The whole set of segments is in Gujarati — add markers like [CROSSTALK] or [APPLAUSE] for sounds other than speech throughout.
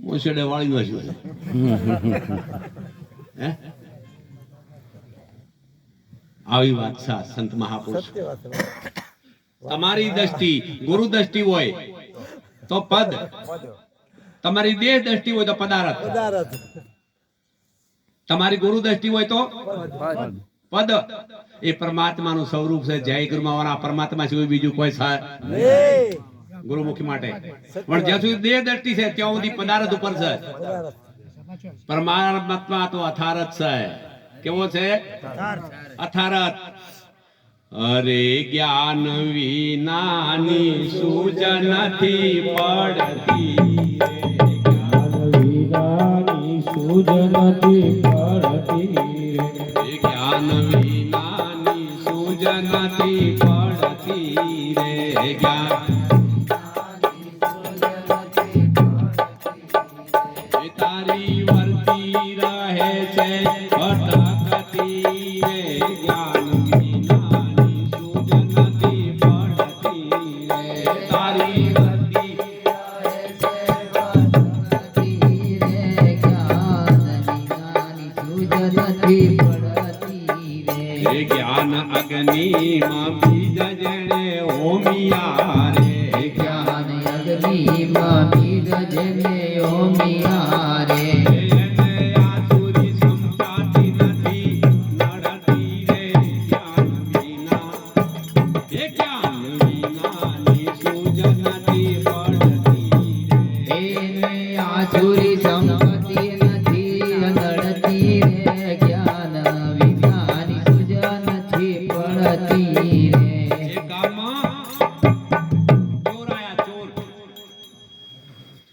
મોસેડે વાળી નો હે? આવી વાત છે સંત મહાપુરુષ. તમારી દ્રષ્ટિ ગુરુ દ્રષ્ટિ હોય તો પદ. તમારી દેહ દ્રષ્ટિ હોય તો પદાર્થ. પદાર્થ. તમારી ગુરુ દ્રષ્ટિ હોય તો પદ. એ પરમાત્માનું સ્વરૂપ છે. જય ગુરુમાવાના પરમાત્મા સિવાય બીજું કોઈ ગુરુમુખી માટે. પણ જ્યાં સુધી દેહ દ્રષ્ટિ છે ત્યાં સુધી પદાર્થ ઉપર છે. પરમાત્મા તો અથારત છે. કેવો છે? અથારત અરે જ્ઞાન વિનાની સૂજ નથી પડતી. વિનાની સૂજ નથી નથી પડતી રે જ્ઞાન તારી વર્તી રહે છે. જ્ઞાન અગ્નિમાં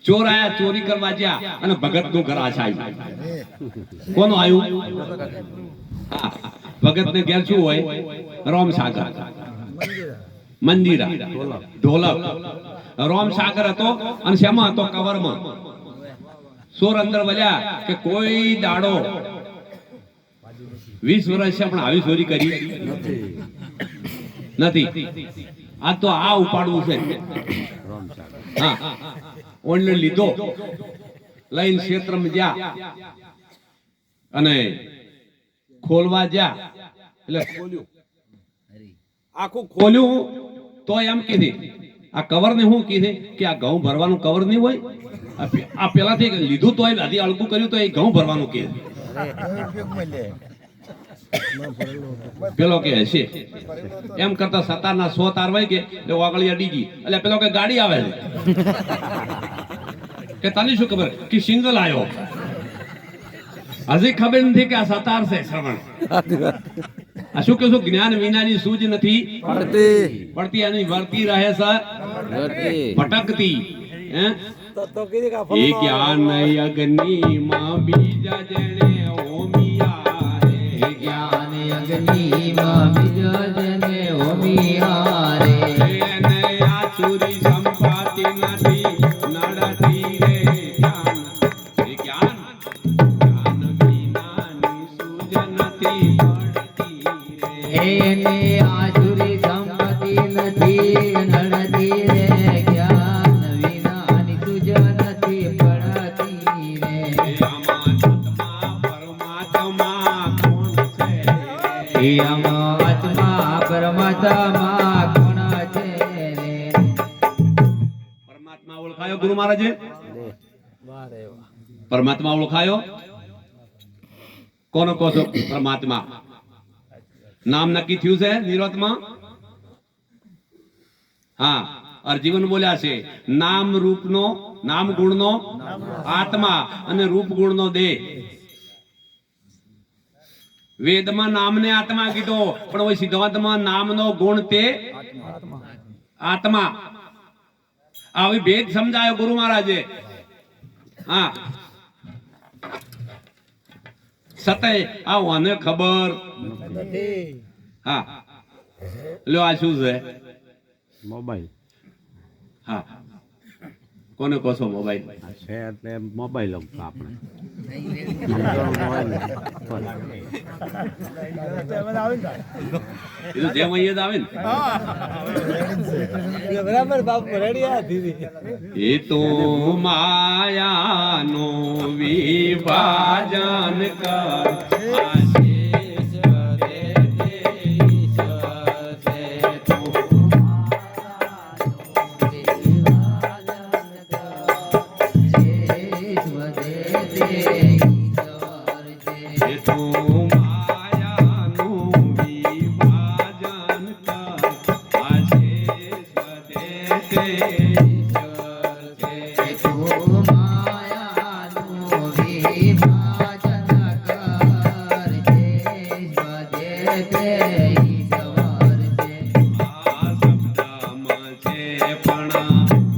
ચોર આયા ચોર કરવા ગયા અને ભગતનું ઘર આછાયું. કોનું આવ્યું ભગત ને ઘેર શું હોય? રોમ સાગર મંદિરા. ઢોલક. રોમ સાગર હતો અને શેમાં હતો? કવરમાં. સોર અંદર વળ્યા કે કોઈ દાડો. વીસ વર્ષ છે, પણ આવી ચોરી કરી. નથી. આ તો આ ઉપાડવું છે. હા. ઓણને લીધો. લઈને ક્ષેત્રમાં જા. અને ખોલવા જા. એટલે ખોલ્યું. આખું ખોલ્યું. તો એમ કીધી. આ કવર ને શું કીધે કે આ ઘઉં ભરવાનું કવર નહીં હોય? આ પેલાથી લીધું તો હજી અળગું કર્યું તો એ ઘઉં ભરવાનું કે. પેલો કે છે. એમ કરતા સતારના સો તાર વાય કે એટલે વાગળી અડી ગઈ એટલે પેલો કે ગાડી આવે છે. [LAUGHS] કે તને શું ખબર? કે સિંગલ આવ્યો હજી ખબર નથી કે આ સતાર છે શ્રવણ. આ શું કહેશું? જ્ઞાન વિનાની સૂજ નથી. પડતી. અને વર્તી રહે છે. ભટકતી. હે? તો તો કીધી કે આ નહીં અગ્નિ માં બીજા જણે જ્ઞાન જ્ઞાન અગ્નિમાં બીજજને હોમિયારે એને આસુરી સંપાતી નથી નડતી રે જ્ઞાન જ્ઞાન જ્ઞાન વિનાની સૂજ નથી પડતી રે એને આચુરી એ પરમાત્મા કોણ છે પરમાત્મા ઓળખાયો ગુરુ મહારાજે? પરમાત્મા ઓળખાયો? કોનો કહો છો? પરમાત્મા. નામ નક્કી થયું છે નિરોતમાં હા અર્જીવન બોલ્યા છે નામ રૂપનો નામ ગુણનો. આત્મા અને રૂપ ગુણનો દેહ. વેદમાં નામને આત્મા કીધો. પણ હવે સિદ્ધાંતમાં નામનો ગુણ તે આત્મા. આવી ભેદ સમજાયો ગુરુ મહારાજે. હા. સતય આ ઓને ખબર. હા. લ્યો આ શું છે? મોબાઈલ. હા. કોને કહો છો મોબાઈલ? છે એટલે મોબાઈલ આપણે. એ તો જેમ અહીંયા આવે ને. બરાબર બાપુ રેડી દીદી. એ તો માયાનો વિભાજન કર. પણ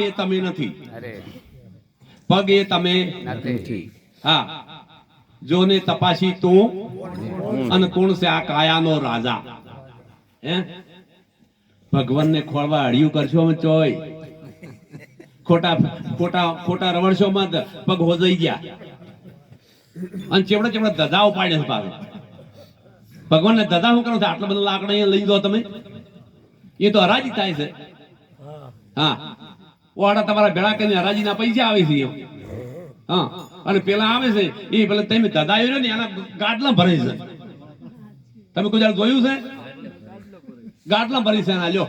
હાથ એ તમે નથી. પગ એ તમે હા. જોને તપાસી તું અને કોણ છે આ કાયાનો રાજા? હે? ભગવાનને ખોળવા અડિયું કરશો અમે ચોય. ખોટા ખોટા ખોટા રવડશો મત પગ હોજાઈ ગયા. અને ચેવડે ચેવડે દદાઓ પાડે છે પાછો ભગવાનને દદા શું કરો છો? આટલા બધા લાકડા અહીંયા લઈ દો તમે. એ તો હરાજી થાય છે. હા. ઓડા તમારા ભેળા કરીને હરાજીના પૈસા આવે છે એમ. હા અને પેલા આવે છે એ પેલા તમે દદાયો ને એના ગાટલા ભરે છે. તમે કોઈ જોયું છે? ગાટલા ભરી છે એના લ્યો.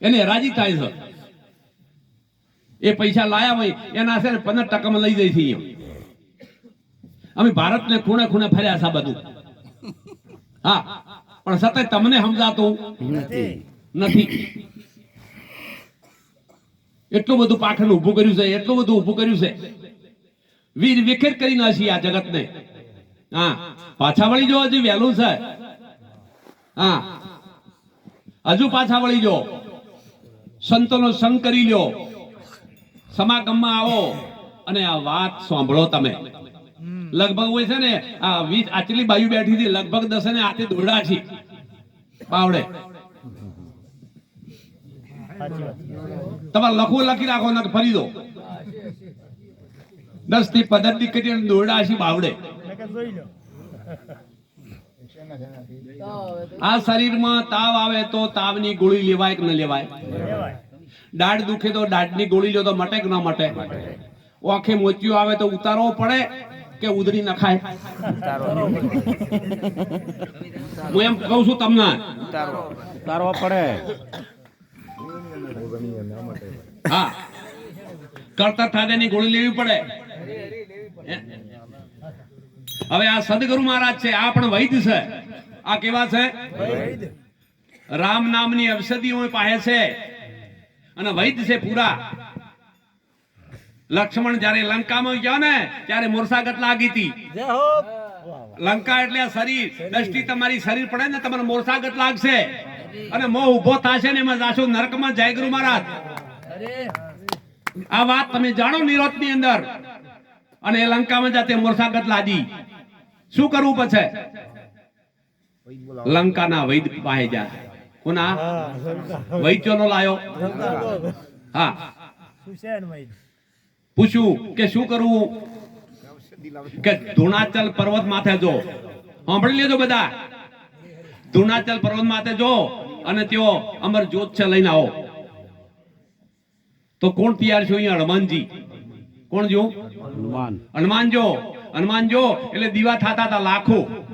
એને હરાજી થાય છે. એ પૈસા લાયા હોય એના છે ને પંદર ટકામાં લઈ જાય છે એમ. અમે ભારતને ખૂણે ખૂણે ફર્યા છે બધું. હા પણ સતત તમને સમજાતું નથી. એટલું બધું પાઠન ઊભું કર્યું છે, એટલું બધું ઊભું કર્યું છે. વીર વિખેર કરી નાખી આ જગતને. હા, પાછા વળી જો હજી વહેલું છે. હા, હજુ પાછા વળી જો. સંતોનો સંગ કરી લ્યો. સમાગમમાં આવો અને આ વાત સાંભળો તમે. લગભગ હોય છે ને, આ વીસ આટલી બાજુ બેઠી હતી, લગભગ દસ ને હાથે દોરડા છે પાવડે તમારે લખવું લખી રાખો ને ફરી દો. દસથી પદ્ધતિ કરી દોરડા છે બાવડે. આ શરીરમાં તાવ આવે તો તાવની ગોળી લેવાય કે ન લેવાય? દાઢ દુખે તો દાઢની ગોળી લો તો મટે કે ન મટે? ઓખે મોતિયો આવે તો ઉતારવો પડે કે ઉધરી નખાય? હું એમ કહું છું તમને. ઉતારવો પડે. હા. કરતા થાદેની ગોળી લેવી પડે. હવે આ સદગુરુ મહારાજ છે આ પણ વૈદ છે. આ કેવા છે? રામ નામની ઔષધિઓ પાસે છે. અને વૈદ છે પૂરા. લક્ષ્મણ જ્યારે લંકામાં ગયો ને ત્યારે મોરસાગત લાગી હતી. લંકા એટલે આ શરીર. દ્રષ્ટિ તમારી શરીર પડે ને તમને મોરસાગત લાગશે. અને મો ઊભો થશે ને એમાં જાશો નરકમાં જય ગુરુ મહારાજ. આ વાત તમે જાણો નિરોધની અંદર. અને લંકામાં જાતે મોરસાગત લાદી. શું કરવું પછી લંકાના વૈદ પાસે જા. કોના? વૈદ્યો નો લાયો. હા. પૂછ્યું કે શું કરવું? કે ધુણાચલ પર્વત માથે જો. સાંભળી લેજો બધા. ધુણાચલ પર્વત માથે જો. અને તેઓ અમર જ્યોત છે લઈને આવો. તો કોણ તૈયાર છો અહીંયા? હનુમાનજી. કોણ જો? હનુમાન. હનુમાન જો. હનુમાન જો. એટલે દીવા થતા હતા લાખો.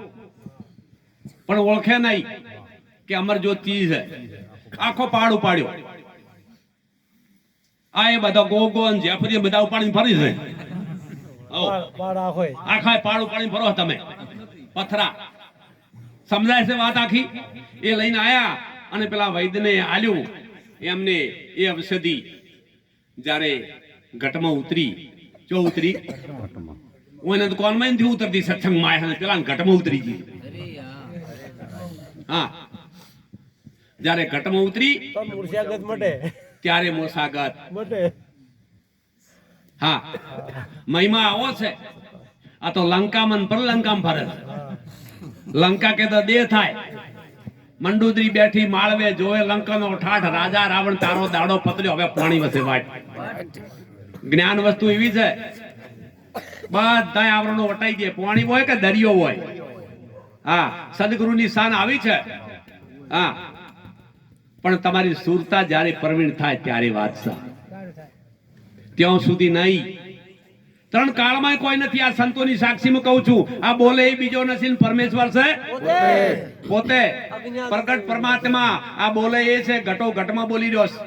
પણ ઓળખે નહીં કે અમર જો ચીજ છે. આખો પાડ ઉપાડ્યો. આ એ બધા ગોગો અને જેફરી બધા ઉપાડીને ફરી છે. આખા પાડ ઉપાડીને ફરો તમે. પથરા. સમજાય છે વાત આખી? એ લઈને આયા. અને પેલા વૈદ્યને આલ્યું. એમને એ ઔષધિ જ્યારે ઘટમાં ઉતરી જો ઉતરી હું એને કોનમાં નથી ઉતરતી સત્સંગમાં આયા પેલા ઘટમાં ઉતરી ગઈ. હા. જ્યારે ઘટમાં ઉતરી ત્યારે મોસાગત. હા. મહિમા આવો છે. આ તો લંકામન પર લંકામાં ફરે લંકા કે તો દેહ થાય. મંડોદરી બેઠી માળવે જોવે લંકનો ઠાઠ, રાજા રાવણ તારો દાડો પતર્યો. હવે પાણી વસે વાટ જ્ઞાન વસ્તુ એવી છે બધા આવરણો વટાઈ દે. પાણી હોય કે દરિયો હોય? હા, સદગુરુની શાન આવી છે. હા. પણ તમારી સુરતા જ્યારે પ્રવીણ થાય ત્યારે વાત છે ત્યાં સુધી નહીં. ત્રણ કાળમાં કોઈ નથી આ સંતોની સાક્ષીમાં કહું છું. આ બોલે એ બીજો નથી પરમેશ્વર છે? પોતે. પ્રગટ પરમાત્મા. આ બોલે એ છે ઘટો ઘટમાં બોલી રહ્યો છે.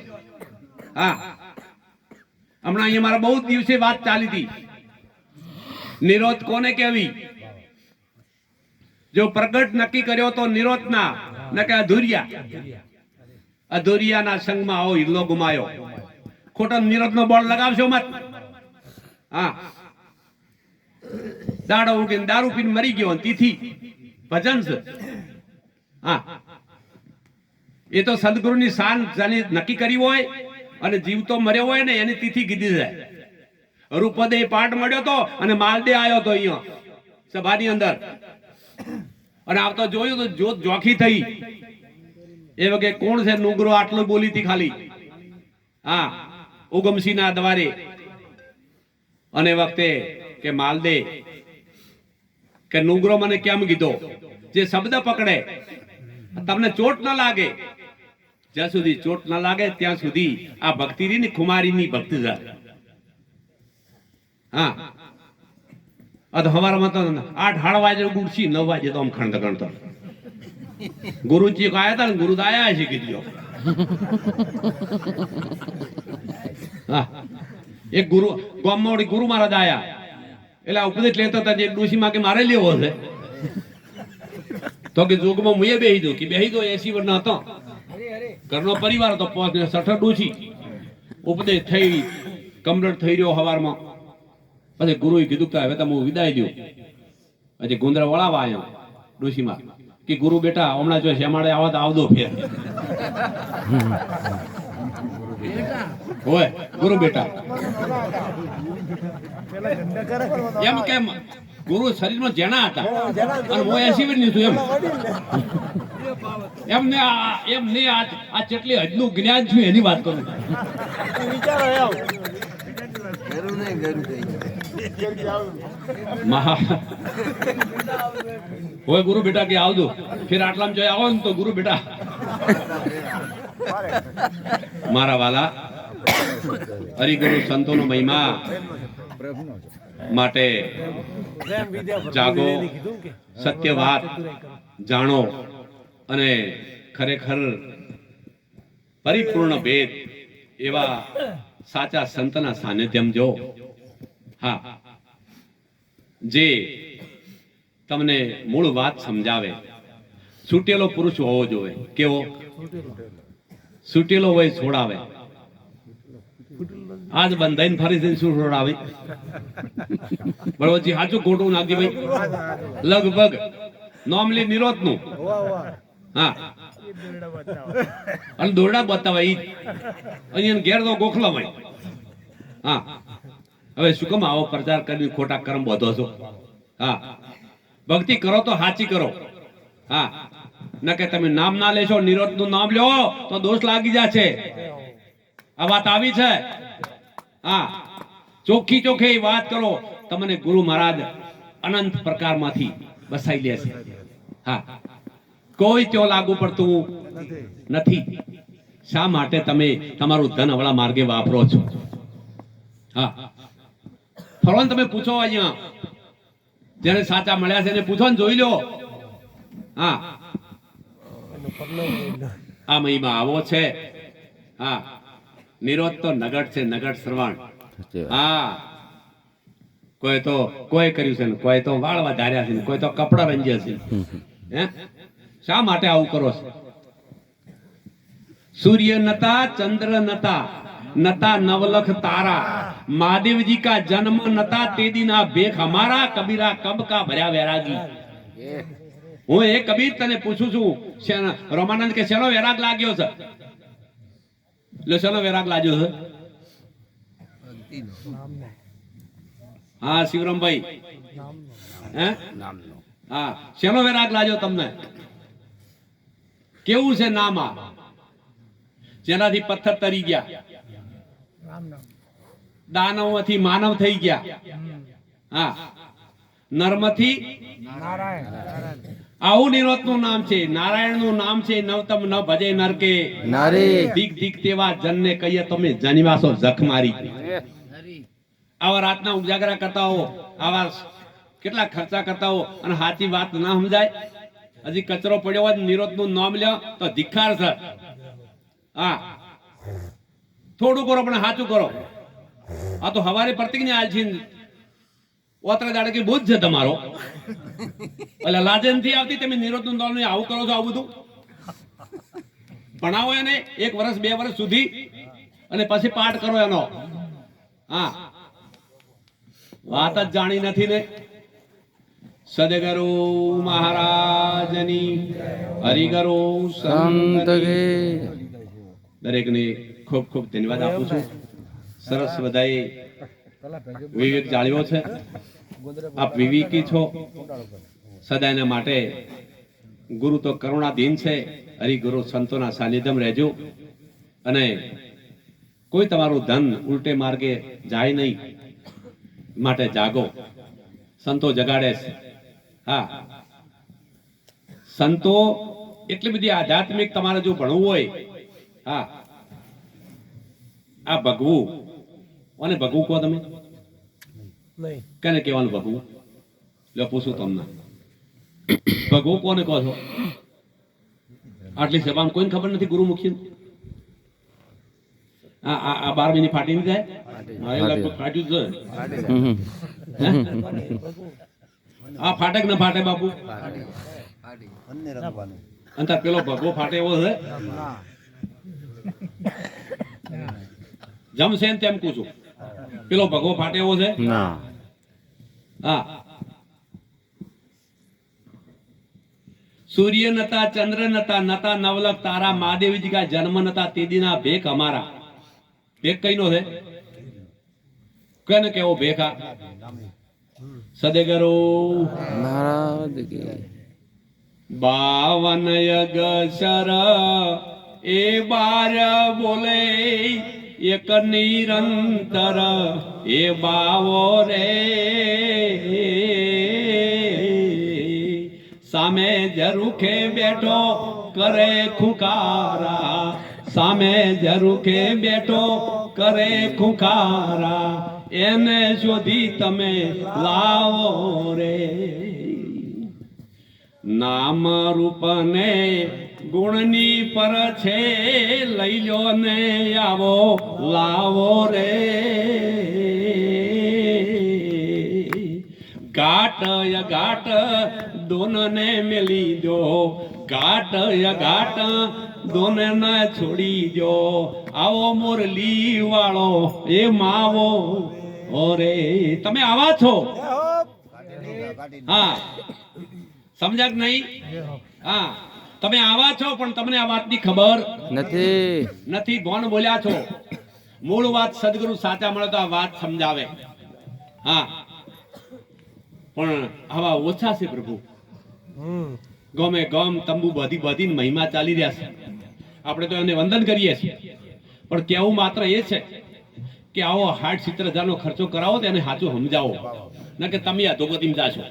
હા. હમણાં અહીંયા મારા બહુ દિવસે વાત ચાલી હતી. નિરોધ કોને કેવી જો પ્રગટ નક્કી કર્યો તો નિરોધ ના નકે કે અધુરિયા. અધુરિયાના સંગમાં આવો હિલ્લો ગુમાયો. ખોટો નિરોધ નો બોર્ડ લગાવશો મત. હા. દાડો ઉગીને દારૂ પીને મરી ગયો તિથિ. ભજન હા. એ તો સદગુરુની શાન જેને નક્કી કરી હોય અને જીવતો મર્યો હોય ને એની તિથિ કીધી છે રૂપદે પાઠ મળ્યો તો અને માલદે આવ્યો તો અહીંયા, સભાની અંદર. અને આવતો જોયું તો જોત જોખી થઈ. એ વખતે કોણ છે નુગરો આટલું બોલી હતી ખાલી? હા ઉગમસિંહ ના દ્વારે. અને વખતે કે માલદે કે નુગરો મને કેમ કીધો? જે શબ્દ પકડે. તમને ચોટ ન લાગે? જ્યાં સુધી ચોટ ન લાગે, ત્યાં સુધી આ ભક્તિ ની ખુમારીની ભક્તિ છે હા. અધ હવારમાં તો આઠ હાડ વાગે ગુડસી, નવ વાગે તો આમ ખંડ ગણતો ગુરુજી આયા હતા ને, ગુરુ તો આયા છે કીધું હા. એક ગુરુ, ગામમાં વળી ગુરુ મહારાજ આયા. એટલે આ ઉપદેશ લેતા હતા જે ડોશીમાં કે મારે લેવો છે. તો કે જોગમાં મુએ બેહી દો, કે બેહી દો એસી વર્ષના હતો. ઘરનો પરિવાર હતો, પાંચ ને સઠ ડોશી. ઉપદેશ થઈ, કમરડ થઈ રહ્યો હવારમાં. પછી ગુરુએ કીધું કે હવે તમે હું વિદાય દઉં પછી ગુંદરા વળાવા આવ્યો ડોશીમાં કે ગુરુ બેટા, હમણાં જો શેમાડે આવો તો આવદો ફેર. હોય ગુરુ બેટા. એમ કેમ? ગુરુ શરીરમાં જેના હતા. અને હું એસી બી છું એમ. એમને આ એમને આ આ કેટલી હદનું જ્ઞાન છું એની વાત કરું. ગુરુ બેટા, કે આવજો. ફિર આટલામાં જોઈ આવો ને તો ગુરુ બેટા. મારા વાલા, હરિગુરુ સંતોનો મહિમા માટે જાગો સત્ય વાત જાણો અને ખરેખર પરિપૂર્ણ ભેદ એવા સાચા સંતના સાનિધ્યમ જો. હા. જે તમને મૂળ વાત સમજાવે. છૂટેલો પુરુષ હોવો જોઈએ. કેવો? છૂટેલો હોય છોડાવે. આજ બંધાઈને ફરી જઈને શું છોડાવે? બરોબર સાચું ખોટું નાખી ભાઈ. લગભગ. નોર્મલી નિરોધનું હા. અને દોરડા બતાવે ઈ અહીંયા ઘેર તો ગોખલો હોય. હા. હવે શું કામ આવો પ્રચાર કરી ખોટા કર્મ બધો છો? હા. ભક્તિ કરો તો સાચી કરો. હા. ન કે તમે નામ ના લેશો નિરોધનું નામ લો, તો દોષ લાગી જાય છે આ વાત આવી છે? હા. ચોખ્ખી ચોખ્ખી વાત કરો. તમને ગુરુ મહારાજ અનંત પ્રકારમાંથી બસાઈ લેશે હા. કોઈ ત્યાં લાગુ પડતું નથી. શા માટે તમે તમારું ધન અવળા માર્ગે વાપરો છો? હા. ફરવાન તમે પૂછો અહીંયા. જેને સાચા મળ્યા છે એને પૂછો ને જોઈ લો. હા. લો. આ મહિમા આવો છે. હા નિરોધ તો નગટ છે નગટ શ્રવણ. હા. કોઈ તો કોઈ કર્યું છે ને કોઈ તો વાળવા ધાર્યા છે કોઈ તો કપડા રંજ્યા છે. હે? શા માટે આવું કરો છો? સૂર્ય નતા ચંદ્ર નતા નતા નવલખ તારા. મહાદેવજી કા જન્મ નતા તે દિન આ ભેખ હમારા કબીરા કબ કા ભર્યા વૈરાગી. હું એ કબીર તને પૂછું છું રમાનંદ કે, શેનો વૈરાગ લાગ્યો છે? એટલે શેનો વૈરાગ લાગ્યો છે? હા, શિવરામભાઈ. હે? શેનો વૈરાગ લાગ્યો તમને? કેવું છે નામ આ? જેનાથી પથ્થર તરી ગયા. દાનવમાંથી માનવ થઈ ગયા. હા. નર્મથી આવું નિરોધનું નામ છે નારાયણનું નામ છે નવતમ ન ભજે નરકે. નારે. દીક દીક તેવા જનને કહીએ તમે જનિવાસો જખ મારી. આવા રાતના ઉજાગરા કરતા હો આવા કેટલા ખર્ચા કરતા હો અને સાચી વાત ના સમજાય. હજી કચરો પડ્યો હોય નિરોધનું નામ લ્યો તો ધિક્કાર છે. હા. થોડું કરો પણ સાચું કરો. આ તો હવારે પ્રતિજ્ઞા આલ છે ઓતરે દાડે કે બોધ છે તમારો? એટલે લાજનથી આવતી તમે નિરોધનું દોલ આવું કરો છો આવું બધું? ભણાવો એને એક વર્ષ, બે વર્ષ સુધી અને પછી પાઠ કરો એનો. હા. વાત જ જાણી નથી ને. સદગરો મહારાજની, હરિગરો સંત દરેકને ખૂબ ખૂબ ધન્યવાદ આપું છું. સરસ બધાએ વિવેક જાળવ્યો છે. આપ વિવેકી છો. સદાયના માટે ગુરુ તો કરુણાધીન છે. હરિગુરુ સંતોના સાનિધ્યમ રહેજો. અને કોઈ તમારું ધન ઉલટે માર્ગે જાય નહીં. માટે જાગો. સંતો જગાડે છે. હા. સંતો એટલી બધી આધ્યાત્મિક તમારે જો ભણવું હોય, હા, આ ભગવું અને ભગવું કહો તમે? નહીં. કેને કહેવાનું ભગવું? લો પૂછું તમને. ભગવું કોને કહો છો? આટલી સભામાં કોઈને ખબર નથી ગુરુમુખી આ આ આ બાર મહિને ફાટી નહીં જાય? ફાટ્યું છે. હે? આ ફાટે કે ના ફાટે બાપુ? અંતર પેલો ભગવો ફાટે એવો છે? જમશે ને તેમ પૂછું. પેલો ભગવો ફાટે એવો છે? ના. હા. સૂર્ય નતા ચંદ્ર નતા નતા નવલક તારા મહાદેવજી કા જન્મ નતા તે દિના ભેખ અમારા. ભેખ કઈનો છે? કેને કેવો ભેખ આ? સદેગરો. બાવન અગસર એ બાર બોલે એક નિરંતર એ બાવો રે. સામે જરૂખે બેઠો કરે ખુકારા સામે જરૂખે બેઠો કરે ખુકારા એને શોધી તમે લાવો રે. નામ રૂપને ગુણની પર છે લઈ લો ને આવો લાવો રે. ઘાટ ઘાટ દોનને મેલી દો ઘાટ ઘાટ દોને છોડી દો. આવો મોરલી વાળો એ માવો. ઓરે તમે આવા છો? હા. સમજ્યા કે નહીં? હા. તમે આવા છો પણ તમને આ વાતની ખબર નથી. નથી. ગોણ બોલ્યા છો. મૂળ વાત સદગુરુ સાચા મળે તો આ વાત સમજાવે. હા. પણ આવા ઓછા છે પ્રભુ. ગમે ગમ તંબુ બધી બધી મહિમા ચાલી રહ્યા છે. આપણે તો એને વંદન કરીએ છીએ. પણ કેવું માત્ર એ છે કે આવો હાઠ સિત્તેર હજારનો ખર્ચો કરાવો તો એને સાચું સમજાવો. ના કે તમે આ ધોગતીમ જાશો.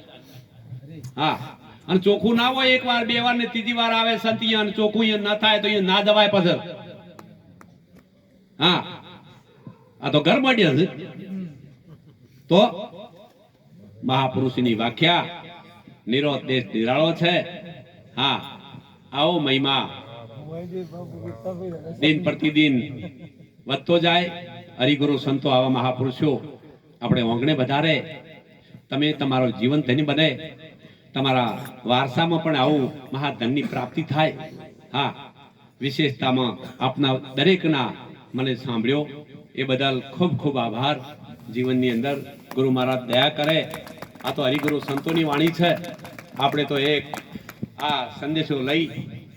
હા. અને ચોખ્ખું ના હોય એક વાર, બે વાર ને ત્રીજી વાર આવે સંત અને ચોખ્ખું અહીંયા ના થાય તો અહીંયા ના દવાય પછી હા. આ તો ઘર મળ્યા છે. તો મહાપુરુષની વ્યાખ્યા નિરો દેશ નિરાળો છે. હા. આવો મહિમા. દિન પ્રતિદિન વધતો જાય. હરિગુરુ સંતો આવા મહાપુરુષો. આપણે ઓંગણે વધારે. તમે તમારો જીવન ધન્ય બને. તમારા વારસામાં પણ આવું મહાધનની પ્રાપ્તિ થાય. હા, વિશેષતામાં આપના દરેકના મને સાંભળ્યો. એ બદલ ખૂબ ખૂબ આભાર. જીવનની અંદર ગુરુ મહારાજ દયા કરે. આ તો હરિગુરુ સંતોની વાણી છે. આપણે તો એક આ સંદેશો લઈ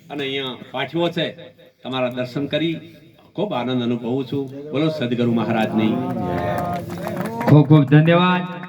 અને અહીંયા પાઠવો છે. તમારા દર્શન કરી ખૂબ આનંદ અનુભવું છું. બોલો સદગુરુ મહારાજની. ખૂબ ખૂબ ધન્યવાદ.